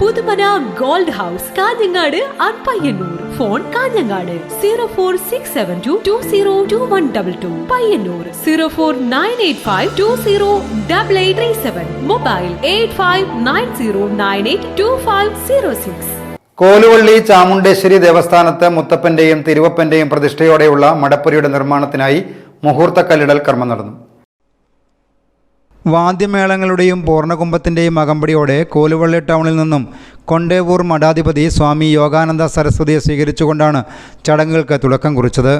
Puthumana gold house Kanhangad and phone Kanhangad zero four six seven two two zero two one double two. Payyanur zero four nine eight five two zero double eight three seven. Mobile eight five nine zero nine eight two five zero six. Koluvalli Chamundeshwari ദേവസ്ഥാനത്ത് മുത്തപ്പന്റെയും തിരുവപ്പന്റെയും പ്രതിഷ്ഠയോടെയുള്ള മടപ്പുരയുടെ നിർമ്മാണത്തിനായി മുഹൂർത്തക്കല്ലിടൽ കർമ്മം നടന്നു. വാദ്യമേളങ്ങളുടെയും പൂർണകുംഭത്തിന്റെയും അകമ്പടിയോടെ കോലുവള്ളി ടൗണിൽ നിന്നും കൊണ്ടേവൂർ മഠാധിപതി സ്വാമി യോഗാനന്ദ സരസ്വതിയെ സ്വീകരിച്ചുകൊണ്ടാണ് ചടങ്ങുകൾക്ക് തുടക്കം കുറിച്ചത്.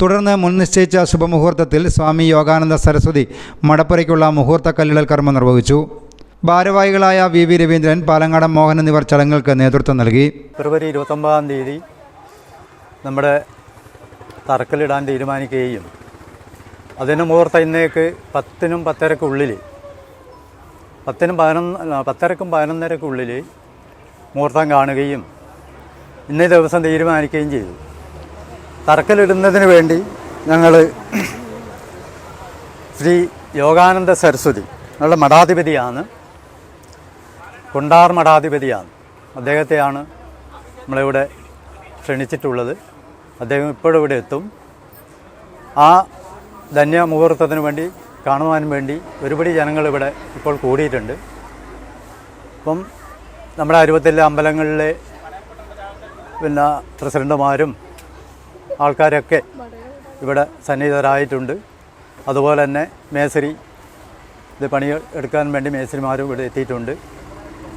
തുടർന്ന് മുൻ നിശ്ചയിച്ച ശുഭമുഹൂർത്തത്തിൽ സ്വാമി യോഗാനന്ദ സരസ്വതി മടപ്പുരയ്ക്കുള്ള മുഹൂർത്ത കല്ലിടൽ കർമ്മം നിർവഹിച്ചു. ഭാരവാഹികളായ വി വി രവീന്ദ്രൻ പാലങ്ങാടൻ മോഹൻ എന്നിവർ ചടങ്ങുകൾക്ക് നേതൃത്വം നൽകി. ഫെബ്രുവരി ഇരുപത്തൊമ്പതാം തീയതി നമ്മുടെ തറക്കല്ലിടാൻ തീരുമാനിക്കുകയും അതിന് മുഹൂർത്തം ഇന്നേക്ക് പത്തിനും പത്തരക്കുള്ളിൽ പത്തിനും പതിനൊന്ന് പത്തരക്കും പതിനൊന്നരക്കുള്ളിൽ മുഹൂർത്തം കാണുകയും ഇന്നേ ദിവസം തീരുമാനിക്കുകയും ചെയ്തു. തറക്കല്ലിടുന്നതിന് വേണ്ടി ഞങ്ങൾ ശ്രീ യോഗാനന്ദ സരസ്വതി ഞങ്ങളുടെ മഠാധിപതിയാണ്. കുണ്ടാർ മഠാധിപതിയാണ്. അദ്ദേഹത്തെയാണ് നമ്മളിവിടെ ക്ഷണിച്ചിട്ടുള്ളത്. അദ്ദേഹം ഇപ്പോഴും ഇവിടെ എത്തും. ആ ധന്യ മുഹൂർത്തത്തിന് വേണ്ടി കാണുവാൻ വേണ്ടി ഒരുപടി ജനങ്ങൾ ഇവിടെ ഇപ്പോൾ കൂടിയിട്ടുണ്ട്. അപ്പം നമ്മുടെ അരുപത്തിലെ അമ്പലങ്ങളിലെ പിന്നെ പ്രസിഡന്റുമാരും ആൾക്കാരൊക്കെ ഇവിടെ സന്നിഹിതരായിട്ടുണ്ട്. അതുപോലെ തന്നെ മേസരി ഇത് പണി എടുക്കാൻ വേണ്ടി മേസരിമാരും ഇവിടെ എത്തിയിട്ടുണ്ട്.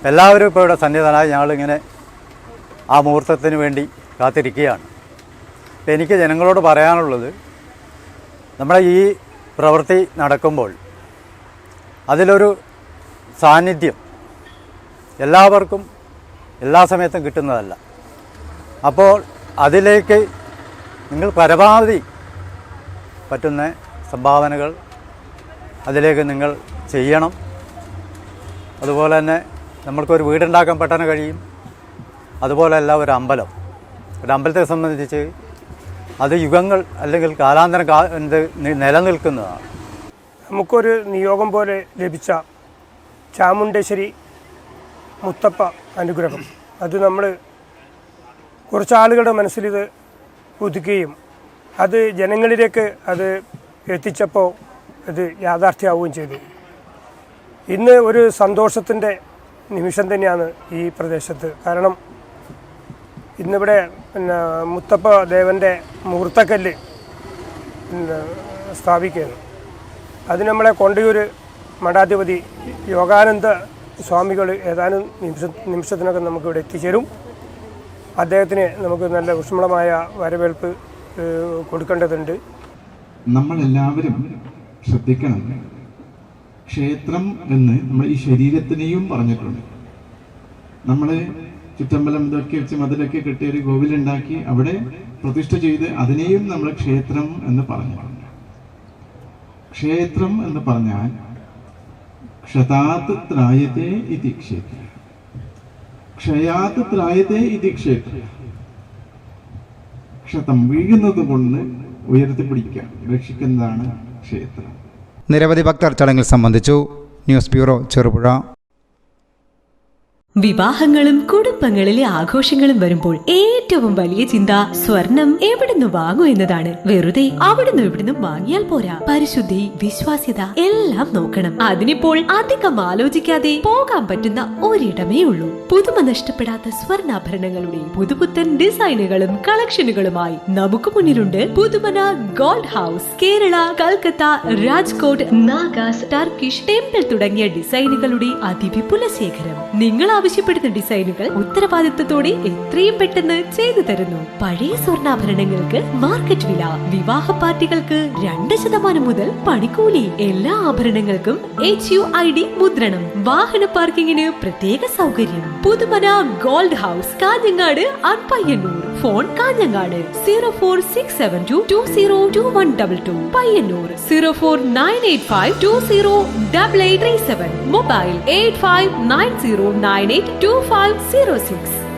എല്ലാവരും ഇപ്പോൾ ഇവിടെ സന്നിഹിതനായി ഞങ്ങളിങ്ങനെ ആ മുഹൂർത്തത്തിന് വേണ്ടി കാത്തിരിക്കുകയാണ്. എനിക്ക് ജനങ്ങളോട് പറയാനുള്ളത് നമ്മുടെ ഈ പ്രവൃത്തി നടക്കുമ്പോൾ അതിലൊരു സാന്നിധ്യം എല്ലാവർക്കും എല്ലാ സമയത്തും കിട്ടുന്നതല്ല. അപ്പോൾ അതിലേക്ക് നിങ്ങൾ പരമാവധി പറ്റുന്ന സംഭാവനകൾ അതിലേക്ക് നിങ്ങൾ ചെയ്യണം. അതുപോലെ തന്നെ നമ്മൾക്കൊരു വീടുണ്ടാക്കാൻ പെട്ടെന്ന് കഴിയും. അതുപോലെയല്ല ഒരു അമ്പലം. ഒരു അമ്പലത്തെ സംബന്ധിച്ച് അത് യുഗങ്ങൾ അല്ലെങ്കിൽ കാലാന്തരം കാ നിലനിൽക്കുന്നതാണ്. നമുക്കൊരു നിയോഗം പോലെ ലഭിച്ച ചാമുണ്ടേശ്വരി മുത്തപ്പ അനുഗ്രഹം. അത് നമ്മൾ കുറച്ച് ആളുകളുടെ മനസ്സിലിത് ഒതുക്കുകയും അത് ജനങ്ങളിലേക്ക് അത് എത്തിച്ചപ്പോൾ അത് യാഥാർത്ഥ്യമാവുകയും ചെയ്തു. ഇന്ന് ഒരു സന്തോഷത്തിന്റെ നിമിഷം തന്നെയാണ് ഈ പ്രദേശത്ത്. കാരണം ഇന്നിവിടെ പിന്നെ മുത്തപ്പ ദേവന്റെ മുഹൂർത്തക്കല്ല് സ്ഥാപിക്കുകയാണ്. അത് നമ്മളെ കൊണ്ടയൂർ മഠാധിപതി യോഗാനന്ദ സ്വാമികൾ ഏതാനും നിമിഷ നിമിഷത്തിനൊക്കെ നമുക്കിവിടെ എത്തിച്ചേരും. അദ്ദേഹത്തിന് നമുക്ക് നല്ല ഊഷ്മളമായ വരവേൽപ്പ് കൊടുക്കേണ്ടതുണ്ട്. നമ്മൾ എല്ലാവരും ശ്രദ്ധിക്കണം. ക്ഷേത്രം എന്ന് നമ്മൾ ഈ ശരീരത്തിനെയും പറഞ്ഞിട്ടുണ്ട്. നമ്മൾ ചുറ്റമ്പലം ഇതൊക്കെ വെച്ച് മതിലൊക്കെ കെട്ടി ഒരു കോവിലുണ്ടാക്കി അവിടെ പ്രതിഷ്ഠ ചെയ്ത് അതിനെയും നമ്മൾ ക്ഷേത്രം എന്ന് പറഞ്ഞിട്ടുണ്ട്. ക്ഷേത്രം എന്ന് പറഞ്ഞാൽ ക്ഷതാത് ത്രായത്തെ ഇതി ക്ഷേത്ര. ക്ഷയാത് ത്രായത്തെ ഇതി ക്ഷേത്ര ക്ഷതം വീഴുന്നത് കൊണ്ട് ഉയർത്തിപ്പിടിക്കുക രക്ഷിക്കുന്നതാണ് ക്ഷേത്രം. നിരവധി ഭക്തർ ചടങ്ങിൽ സംബന്ധിച്ചു. News bureau Cherupuzha. വിവാഹങ്ങളും കുടുംബങ്ങളിലെ ആഘോഷങ്ങളും വരുമ്പോൾ ഏറ്റവും വലിയ ചിന്ത സ്വർണം എവിടുന്ന് വാങ്ങൂ എന്നതാണ്. വെറുതെ അവിടുന്ന് ഇവിടുന്ന് വാങ്ങിയാൽ പോരാ. പരിശുദ്ധി വിശ്വാസ്യത എല്ലാം നോക്കണം. അതിനിപ്പോൾ അധികം ആലോചിക്കാതെ പോകാൻ പറ്റുന്ന ഒരിടമേ ഉള്ളൂ. പുതുമ നഷ്ടപ്പെടാത്ത സ്വർണാഭരണങ്ങളുടെ പുതുപുത്തൻ ഡിസൈനുകളും കളക്ഷനുകളുമായി നമുക്ക് മുന്നിലുണ്ട് Puthumana gold house. Kerala Calcutta Rajkot Nagas Turkish temple തുടങ്ങിയ ഡിസൈനുകളുടെ അതിവിപുല ശേഖരം. നിങ്ങൾ ആവശ്യപ്പെടുന്ന ഡിസൈനുകൾ ഉത്തരവാദിത്വത്തോടെ എത്രയും പെട്ടെന്ന് ചെയ്തു തരുന്നു. പഴയ സ്വർണാഭരണങ്ങൾക്ക് മാർക്കറ്റ് വില വിവാഹ പാർട്ടികൾക്ക് രണ്ട് ശതമാനം മുതൽ പണിക്കൂലി എല്ലാ ആഭരണങ്ങൾക്കും എച്ച് യു ഐ ഡി മുദ്രണം വാഹന പാർക്കിങ്ങിന് പ്രത്യേക സൗകര്യം. Puthumana gold house Kanhangad അൺപയ്യന്നൂർ phone Kanhangad zero four six seven two two zero two one double two. Payyanur zero four nine eight five two zero double eight three seven. Mobile eight five nine zero nine eight two five zero six